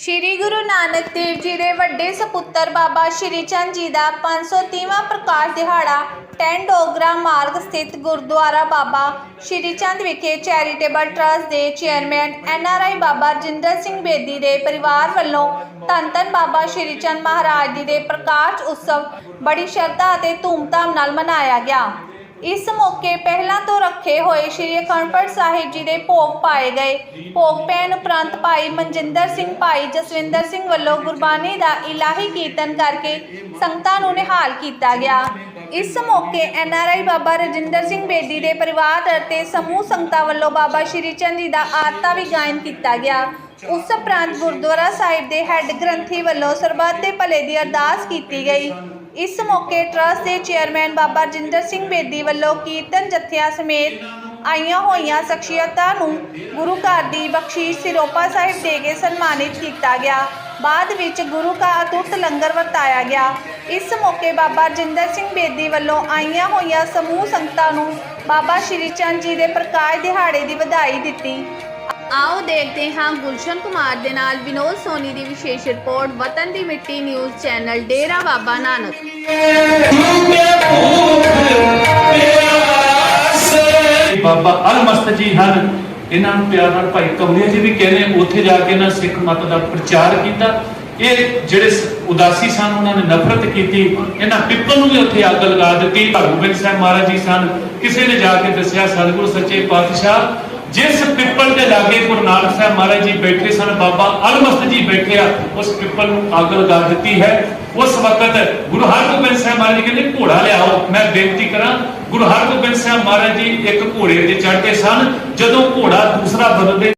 ਸ਼੍ਰੀ ਗੁਰੂ ਨਾਨਕ ਦੇਵ ਜੀ ਦੇ ਵੱਡੇ ਸਪੁੱਤਰ ਬਾਬਾ ਸ਼੍ਰੀ ਚੰਦ ਜੀ ਦਾ 530ਵਾਂ ਪ੍ਰਕਾਸ਼ ਦਿਹਾੜਾ ਟੈਂਟ ਡੋਗਰਾ ਮਾਰਗ ਸਥਿਤ ਗੁਰਦੁਆਰਾ ਬਾਬਾ ਸ਼੍ਰੀ ਚੰਦ ਵਿਖੇ ਚੈਰੀਟੇਬਲ ਟਰਸਟ ਦੇ chairman N R I Baba Rajinder Singh Bedi ਦੇ ਪਰਿਵਾਰ ਵੱਲੋਂ ਧੰਨ ਧੰਨ ਬਾਬਾ ਸ਼੍ਰੀ ਚੰਦ ਮਹਾਰਾਜ ਜੀ ਦੇ ਪ੍ਰਕਾਸ਼ ਉਤਸਵ ਬੜੀ ਸ਼ਰਧਾ ਅਤੇ ਧੂਮਧਾਮ ਨਾਲ ਮਨਾਇਆ ਗਿਆ। ਇਸ ਮੌਕੇ ਪਹਿਲਾਂ ਤੋਂ ਰੱਖੇ ਹੋਏ ਸ਼੍ਰੀ ਅਖੰਡਪੁਰ ਸਾਹਿਬ ਜੀ ਦੇ ਭੋਗ ਪਾਏ ਗਏ। ਭੋਗ ਪੈਣ ਉਪਰੰਤ ਭਾਈ ਮਨਜਿੰਦਰ ਸਿੰਘ, ਭਾਈ ਜਸਵਿੰਦਰ ਸਿੰਘ ਵੱਲੋਂ ਗੁਰਬਾਣੀ ਦਾ ਇਲਾਹੀ ਕੀਰਤਨ ਕਰਕੇ ਸੰਗਤਾਂ ਨੂੰ ਨਿਹਾਲ ਕੀਤਾ ਗਿਆ। ਇਸ ਮੌਕੇ ਐਨਆਰਆਈ ਬਾਬਾ ਰਜਿੰਦਰ ਸਿੰਘ ਬੇਦੀ ਦੇ ਪਰਿਵਾਰ ਅਤੇ ਸਮੂਹ ਸੰਗਤਾਂ ਵੱਲੋਂ ਬਾਬਾ ਸ਼੍ਰੀ ਚੰਦ ਜੀ ਦਾ ਆਰਤਾ ਵੀ ਗਾਇਨ ਕੀਤਾ ਗਿਆ। ਉਸ ਉਪਰੰਤ ਗੁਰਦੁਆਰਾ ਸਾਹਿਬ ਦੇ ਹੈੱਡ ਗ੍ਰੰਥੀ ਵੱਲੋਂ ਸਰਬੱਤ ਦੇ ਭਲੇ ਦੀ ਅਰਦਾਸ ਕੀਤੀ ਗਈ। ਇਸ ਮੌਕੇ ਟਰਸਟ ਦੇ ਚੇਅਰਮੈਨ ਬਾਬਾ ਜਿੰਦਰ ਸਿੰਘ ਬੇਦੀ ਵੱਲੋਂ ਕੀਰਤਨ ਜਥਿਆਂ ਸਮੇਤ ਆਈਆਂ ਹੋਈਆਂ ਸ਼ਖਸੀਅਤਾਂ ਨੂੰ ਗੁਰੂ ਘਰ ਦੀ ਬਖਸ਼ੀਸ਼ ਸਿਰੋਪਾ ਸਾਹਿਬ ਦੇ ਕੇ ਸਨਮਾਨਿਤ ਕੀਤਾ ਗਿਆ। ਬਾਅਦ ਵਿੱਚ ਗੁਰੂ ਕਾ ਅਤੁੱਟ ਲੰਗਰ ਵਰਤਾਇਆ ਗਿਆ। ਇਸ ਮੌਕੇ ਬਾਬਾ ਜਿੰਦਰ ਸਿੰਘ ਬੇਦੀ ਵੱਲੋਂ ਆਈਆਂ ਹੋਈਆਂ ਸਮੂਹ ਸੰਗਤਾਂ ਨੂੰ ਬਾਬਾ ਸ਼੍ਰੀ ਚੰਦ ਜੀ ਦੇ ਪ੍ਰਕਾਸ਼ ਦਿਹਾੜੇ ਦੀ ਵਧਾਈ ਦਿੱਤੀ। ਆਓ ਦੇਖਦੇ ਹਾਂ ਗੁਲਸ਼ਨ ਕੁਮਾਰ ਦੇ ਨਾਲ ਵਿਨੋਦ ਸੋਨੀ ਦੀ ਵਿਸ਼ੇਸ਼ report, Watan Di Mitti news channel, Dera Baba Nanak. Baba Almast ji ਹਨ। ਇਹਨਾਂ ਨੂੰ ਪਿਆਰ ਨਾਲ ਭਾਈ ਕਮਲੀਆ ਜੀ ਵੀ ਕਹਿੰਦੇ ਉੱਥੇ ਜਾ ਕੇ ਇਹਨਾਂ ਸਿੱਖ ਮਤ ਦਾ ਪ੍ਰਚਾਰ ਕੀਤਾ। ਇਹ ਜਿਹੜੇ ਉਦਾਸੀ ਸਨ, ਉਹਨਾਂ ਨੇ ਨਫ਼ਰਤ ਕੀਤੀ। ਇਹਨਾਂ ਪਿੱਪਲ ਨੂੰ ਵੀ ਉੱਥੇ ਅੱਗ ਲਗਾ ਦਿੱਤੀ। ਭਗਵੰਤ ਸਾਹਿਬ ਮਹਾਰਾਜ ਜੀ ਸਨ। ਕਿਸੇ ਨੇ ਜਾ ਕੇ ਦੱਸਿਆ, ਸਤਿਗੁਰੂ ਸੱਚੇ ਪਾਤਸ਼ਾਹ ਜਿਸ ਪਿੱਪਲ ਦੇ ਲਾਗੇ ਗੁਰੂ ਨਾਨਕ ਸਾਹਿਬ ਮਹਾਰਾਜ ਜੀ ਬੈਠੇ ਸਨ, ਬਾਬਾ ਅਲਮਸਤ ਜੀ ਬੈਠੇ ਆ, ਉਸ ਪਿੱਪਲ ਨੂੰ ਅੱਗ ਲਗਾ ਦਿੱਤੀ ਹੈ। ਉਸ ਵਕਤ ਗੁਰੂ ਹਰਗੋਬਿੰਦ ਸਾਹਿਬ ਮਹਾਰਾਜ ਜੀ ਕਹਿੰਦੇ, ਘੋੜਾ ਲਿਆਓ। ਮੈਂ ਬੇਨਤੀ ਕਰਾਂ, ਗੁਰੂ ਹਰਗੋਬਿੰਦ ਸਾਹਿਬ ਮਹਾਰਾਜ ਜੀ ਇੱਕ ਘੋੜੇ ਤੇ ਚੜ੍ਹ ਕੇ ਸਨ। ਜਦੋਂ ਘੋੜਾ ਦੂਸਰਾ ਬਦਲਦੇ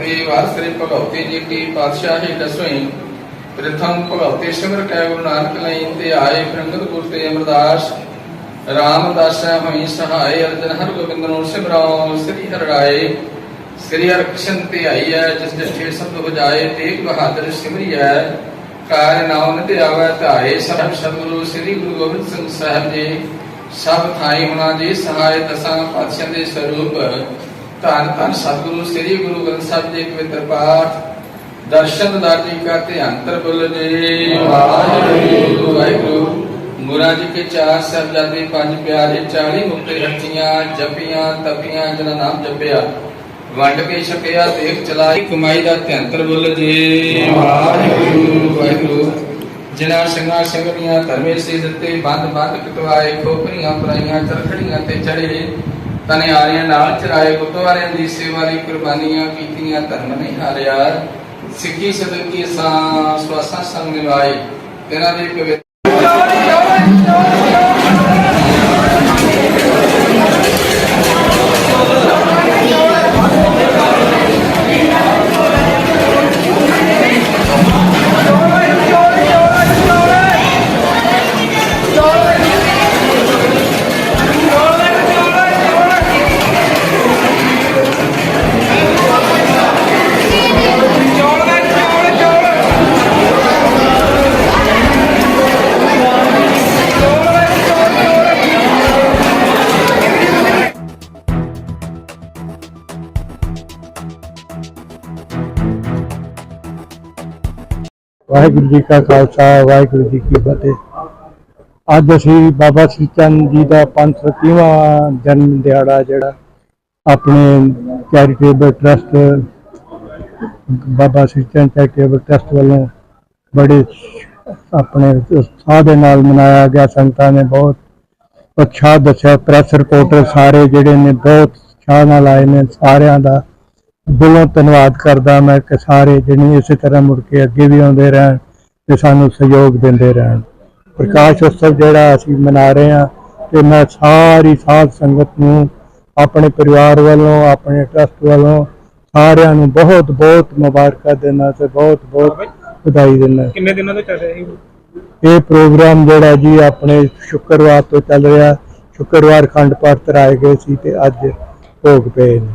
ਜੀ ਸ੍ਰੀ ਭਗਵਤੀ ਜੀ ਕੀ ਪਾਤਸ਼ਾਹੀ ਦਸਵੀਂ ਪ੍ਰਥਮ ਭਗਵਤੀ ਸਿਮਰ ਕੈ ਗੁਰੂ ਨਾਨਕ ਲਈ ਤੇ ਆਏ ਪ੍ਰੰਗਤ ਤੇ ਅਮਰਦਾਸ। ਰਾਮਦਾਸਾ ਹੋਈ ਸਹਾਇ ਅਰਜਨ ਹਰ ਗੋਬਿੰਦ ਨੂੰ ਸਿਮਰਾਉ, ਸ੍ਰੀ ਹਰਿ ਰਾਏ। ਸ੍ਰੀ ਹਰਿ ਕ੍ਰਿਸ਼ਨ ਤੇ ਆਈ ਹੈ ਜਿਸ ਦੇ ਛੇ ਸ਼ਬਦ ਵਜਾਏ ਤੇਗ ਬਹਾਦਰ ਸਿਮਰੀ ਹੈ ਕਾਰ ਨਾਮ ਤੇ ਆਵੈ ਧਾਏ ਸਭ ਸਤਿਗੁਰੂ, ਸ੍ਰੀ ਗੁਰੂ ਗੋਬਿੰਦ ਸਿੰਘ ਸਾਹਿਬ ਜੀ। ਸਭ ਥਾਈ ਹੁਣਾ ਜੀ ਸਹਾਇ ਦਸਾਂ ਪਾਤਸ਼ਾਹਾਂ ਦੇ ਸਰੂਪ। ਧੰਨ ਧੰਨ ਸਤਿਗੁਰੂ ਸ੍ਰੀ ਗੁਰੂ ਗ੍ਰੰਥ ਸਾਹਿਬ ਜੀ ਪਵਿੱਤਰ ਪਾਠ ਦਰਸ਼ਨ ਦਾਤੀ ਕਾ ਧਿਆਨ ਤਰ ਬੁਲ ਜੀ। ਵਾਹਿਗੁਰੂ। ਵਾਹਿਗੁਰੂ। ਮੁਰਾ ਜੀ ਕੇ ਚਾਰ ਸਾਹਿਬਜ਼ਾਦੇ ਪੰਜ ਪਿਆਰੇ 40 ਮੁਕਤੇ ਰੱਖੀਆਂ ਜਪੀਆਂ ਤਪੀਆਂ ਜਿਨ੍ਹਾਂ ਨਾਮ ਜਪਿਆ। ਵੰਡ ਕੇ ਛਕਿਆ ਦੇਖ ਚਲਾਈ ਕਮਾਈ ਦਾ ਧਿਆਨ ਤਰ ਬੁਲ ਜੀ। ਵਾਹਿਗੁਰੂ। ਵਾਹਿਗੁਰੂ। ਜਿਨ੍ਹਾਂ ਸਿੰਘਾਂ ਸਿੰਘੀਆਂ ਧਰਮੇ ਸੇ ਦਿੱਤੇ ਬੰਦ ਬੰਦ ਕਟਵਾਏ ਖੋਪਰੀਆਂ ਪਰਾਈਆਂ ਚਰਖੜੀਆਂ ਤੇ ਚੜੇ ਤਨੇ ਆਰਿਆਂ ਨਾਲ ਚਰਾਏ ਗੁਰਦੁਆਰਿਆਂ ਦੀ ਸੇਵਾ ਲਈ ਕੁਰਬਾਨੀਆਂ ਕੀਤੀਆਂ, ਧਰਮ ਨਹੀਂ ਹਾਰਿਆ। ਸਿੱਖੀ ਸਦਕੀ ਸਾਂ, ਸਵਾਸਾਂ ਸੰਗ ਨਿਭਾਏ। ਤੇਰਾ ਦੇ ਪਵਿੱਤਰ ਵਾਹਿਗੁਰੂ ਜੀ ਕਾ ਖਾਲਸਾ, ਵਾਹਿਗੁਰੂ ਜੀ ਕੀ ਫਤਿਹ। ਅੱਜ ਅਸੀਂ ਬਾਬਾ ਸ੍ਰੀ ਚੰਦ ਜੀ ਦਾ 530ਵਾਂ ਜਨਮ ਦਿਹਾੜਾ ਜਿਹੜਾ ਆਪਣੇ charitable trust Baba Sri Chand charitable trust ਵੱਲੋਂ ਬੜੇ ਆਪਣੇ ਉਤਸ਼ਾਹ ਦੇ ਨਾਲ ਮਨਾਇਆ ਗਿਆ। ਸੰਗਤਾਂ ਨੇ ਬਹੁਤ ਉਤਸ਼ਾਹ ਦੱਸਿਆ। ਪ੍ਰੈਸ ਰਿਪੋਰਟਰ ਸਾਰੇ ਜਿਹੜੇ ਨੇ ਬਹੁਤ ਉਤਸ਼ਾਹ ਨਾਲ ਆਏ ਨੇ, ਸਾਰਿਆਂ ਦਾ ਦਿਲੋਂ ਧੰਨਵਾਦ ਕਰਦਾ ਮੈਂ ਕਿ ਸਾਰੇ ਜਿਹੜੇ ਇਸੇ ਤਰ੍ਹਾਂ ਮੁੜ ਕੇ ਅੱਗੇ ਵੀ ਆਉਂਦੇ ਰਹਿਣ ਤੇ ਸਾਨੂੰ ਸਹਿਯੋਗ ਦਿੰਦੇ ਰਹਿਣ। ਪ੍ਰਕਾਸ਼ ਉਤਸਵ ਜਿਹੜਾ ਅਸੀਂ ਮਨਾ ਰਹੇ ਹਾਂ ਤੇ ਮੈਂ ਸਾਰੀ ਸਾਧ ਸੰਗਤ ਨੂੰ ਆਪਣੇ ਪਰਿਵਾਰ ਵੱਲੋਂ ਆਪਣੇ ਟਰਸਟ ਵੱਲੋਂ ਸਾਰਿਆਂ ਨੂੰ ਬਹੁਤ ਬਹੁਤ ਮੁਬਾਰਕਾਂ ਦਿੰਦਾ ਤੇ ਬਹੁਤ ਬਹੁਤ ਵਧਾਈ ਦਿੰਦਾ। ਕਿੰਨੇ ਦਿਨਾਂ ਤੋਂ ਚੱਲ ਰਿਹਾ ਇਹ? ਇਹ ਪ੍ਰੋਗਰਾਮ ਜਿਹੜਾ ਜੀ ਆਪਣੇ ਸ਼ੁੱਕਰਵਾਰ ਤੋਂ ਚੱਲ ਰਿਹਾ। ਸ਼ੁੱਕਰਵਾਰ ਖੰਡ ਪਾਠ ਕਰਾਏ ਗਏ ਸੀ ਤੇ ਅੱਜ ਭੋਗ ਪਏ ਨੇ।